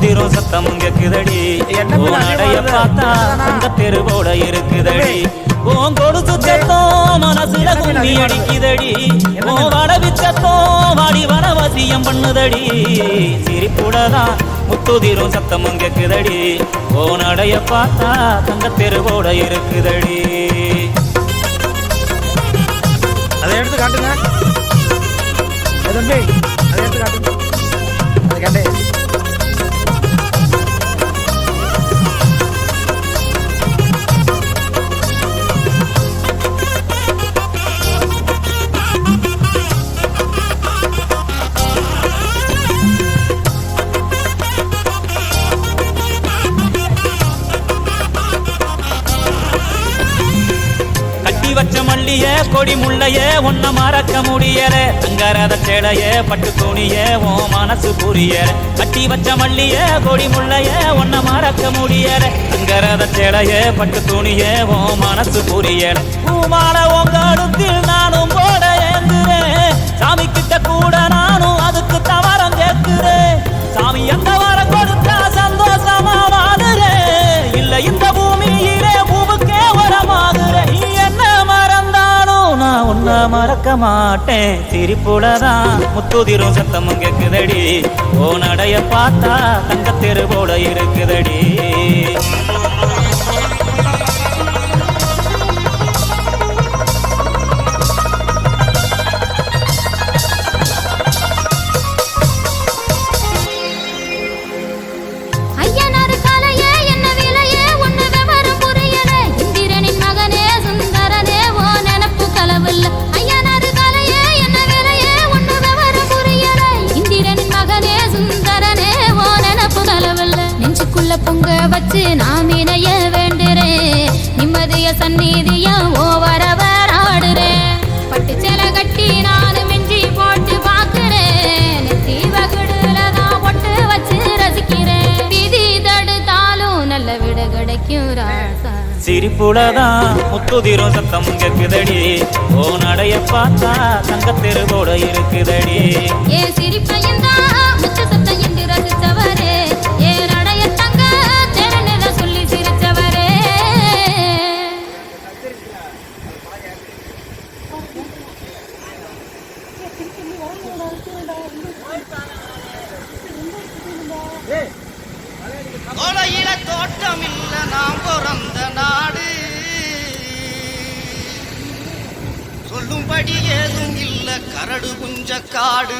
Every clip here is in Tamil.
முத்துதிரும் சத்தமும் கேக்குதடி. அதிகமா பார்த்தா? அந்த தெருவோட இருக்குதடி. உன் கொலுசு சத்தம் மனசுல கும்மி அடிக்குதடி. உன் வடவி சத்தம் வாடி வனவசியம் பண்ணுதடி. சிரிப்புடதான் முத்துதிரும் சத்தமும் கேக்குதடி. உன் பார்த்தா தங்க தெருவோட இருக்குதடி. அதை எடுத்து காட்டுங்க. அதை எடுத்து காட்டுங்க. அதை கேட்டே. கொடி முள்ளையே ஒன்ன மறக்க முடியல. தங்கரத சேலைய பட்டு துணிய ஓ மனசு புரியல. கட்டி வச்ச மல்லிய கொடி முள்ளைய ஒன்ன மறக்க முடியல. தங்கரத சேலைய பட்டு துணிய ஓ மனசு புரியல. பூமான உங்க அடுத்தில் நானும் போட ஏந்துறேன். சாமி கிட்ட கூட நானும் பார்க்க மாட்டேன். சிரிப்புலதான் முத்துதிரும் சத்தமும் கேக்குதடி. ஓ நடைய பார்த்தா தங்க தெரு போல இருக்குதடி. புலதான். முத்துதிரும் சத்தம் கேக்குதடி ஓ நடைய பார்த்தா தங்கத்தெருவோட இருக்குதடி. ஏன் சிரிப்பையும் சொல்லும்படி ஏதும் இல்ல கரடு குஞ்ச காடு.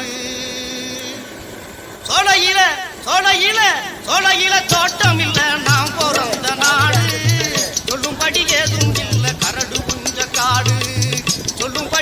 சொலையில சொலையில சொலையில தோட்டம் இல்ல நாம் பிறந்த நாடு. சொல்லும்படி ஏதும் இல்ல கரடு குஞ்ச காடு. சொல்லும்படி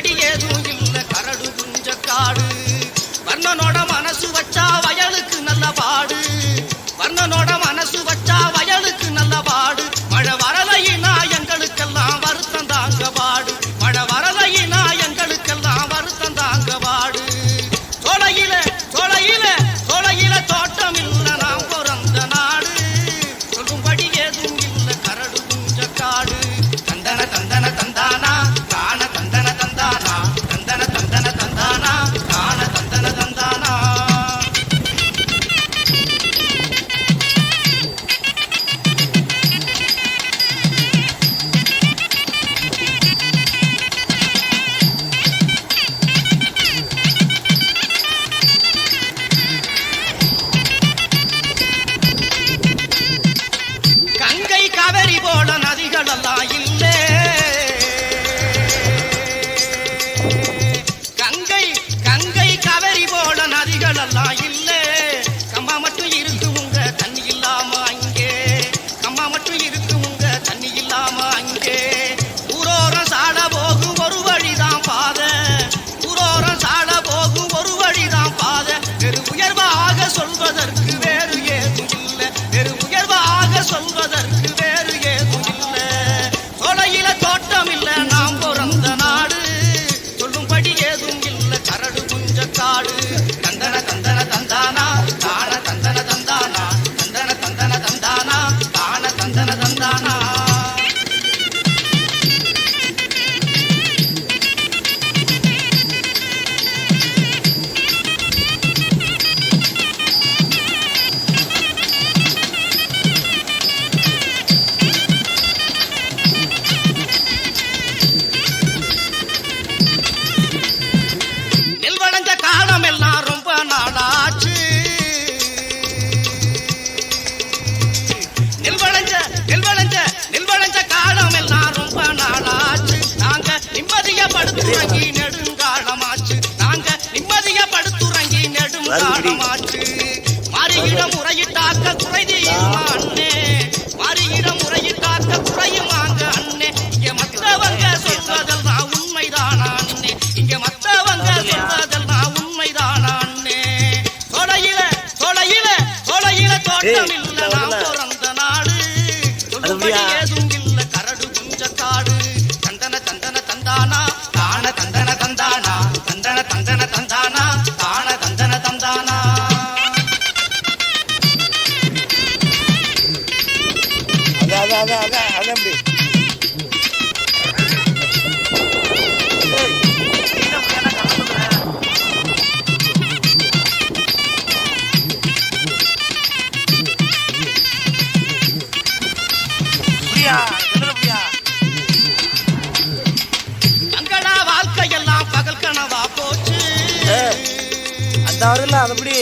அந்த வருதுல அது எப்படி?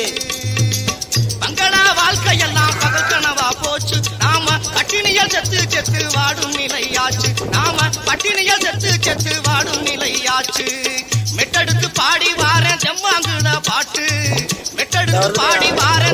பங்களா வாழ்க்கையெல்லாம் பகல் கனவா போச்சு. நாம பட்டினியில் செத்து செத்து வாடும் நிலையாச்சு. நாம பட்டினியில் செத்து செத்து வாடும் நிலையாச்சு. மெட்டெடுத்து பாடி வாரேன் செம்மாங்குட பாட்டு. மெட்டெடுத்து பாடி வாரேன்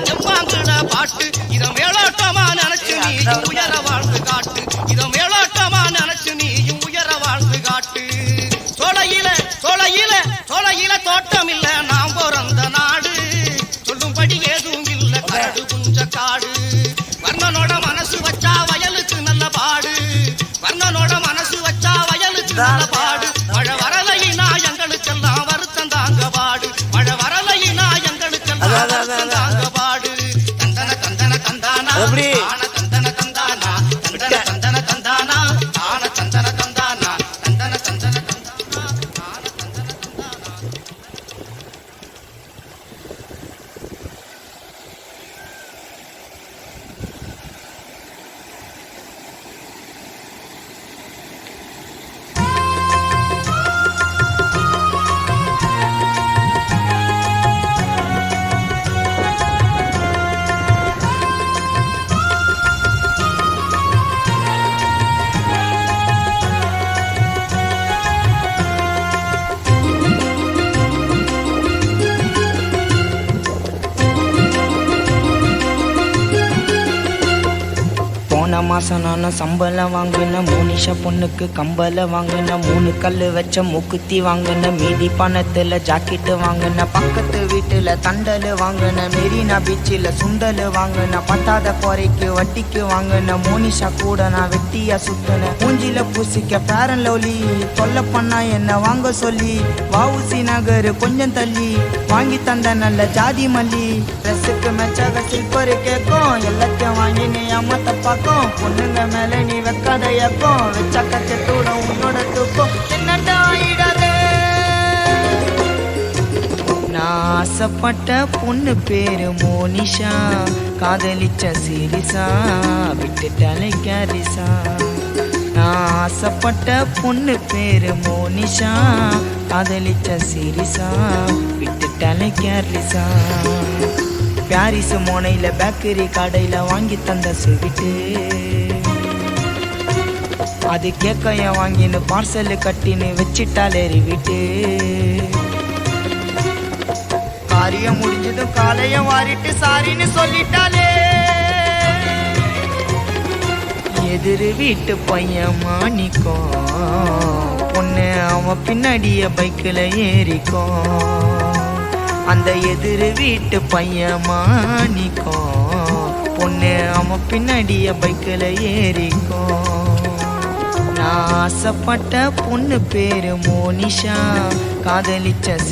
போன மாசம் நானும் சம்பளம் வாங்கின மூனிஷ பொண்ணுக்கு கம்பளம் வாங்கின மூணு கல் வச்ச மூக்குத்தி வாங்கின மீதி பணத்துல ஜாக்கெட்டு வாங்கின பக்கத்து வீட்டுல தண்டல் வாங்கின மெரினா பீச்சில் சுண்டல் வாங்கின பத்தாத குறைக்கு வட்டிக்கு வாங்கின மோனிஷா கூட நான் வெட்டியா சுத்தின மூஞ்சில பூசிக்க பேரன் லவ்லி தொல்லை பண்ணா என்ன வாங்க சொல்லி வாவுசி நகர் கொஞ்சம் தள்ளி வாங்கி தந்த நல்ல ஜாதி மல்லி. ட்ரெஸ்ஸுக்கு மெச்சாக சில்பர் கேட்கும் எல்லாத்தையும் வாங்கி நீ அம்மத்த பொண்ணுங்க மேல நீ வைக்காத இயக்கம் வச்சா கச்சத்தோட உன்னோட தூக்கம். என்னடா ஆயிடாதே நான் ஆசைப்பட்ட பொண்ணு பேரு மோனிஷா. காதலிச்ச சீரிசா விட்டு தலைக்காரிசா நான் ஆசைப்பட்ட பொண்ணு பேரு மோனிஷா. காதலிச்ச சீரிசா விட்டு தலைக்காரிசா பாரிஸ் மோனையில் பேக்கரி கடையில் வாங்கி தந்த ஸ்வீட்டு அது கேட்க வாங்கின்னு பார்சல் கட்டின்னு வச்சிட்டாலே வீட்டு காரியம் முடிஞ்சதும் காலைய வாரிட்டு சாரின்னு சொல்லிட்டாலே. எதிர் வீட்டு பையன் மாணிக்கும். பொண்ணு அவன் பின்னாடிய பைக்கில் ஏறிக்கும் அந்த எதிர் வீட்டு பையன் மாணிக்கோ. பொண்ணு அவன் பின்னாடிய பைக்கில் ஏறிக்கோ. நான் ஆசைப்பட்ட பொண்ணு பேரு மோனிஷா. காதலிச்ச சி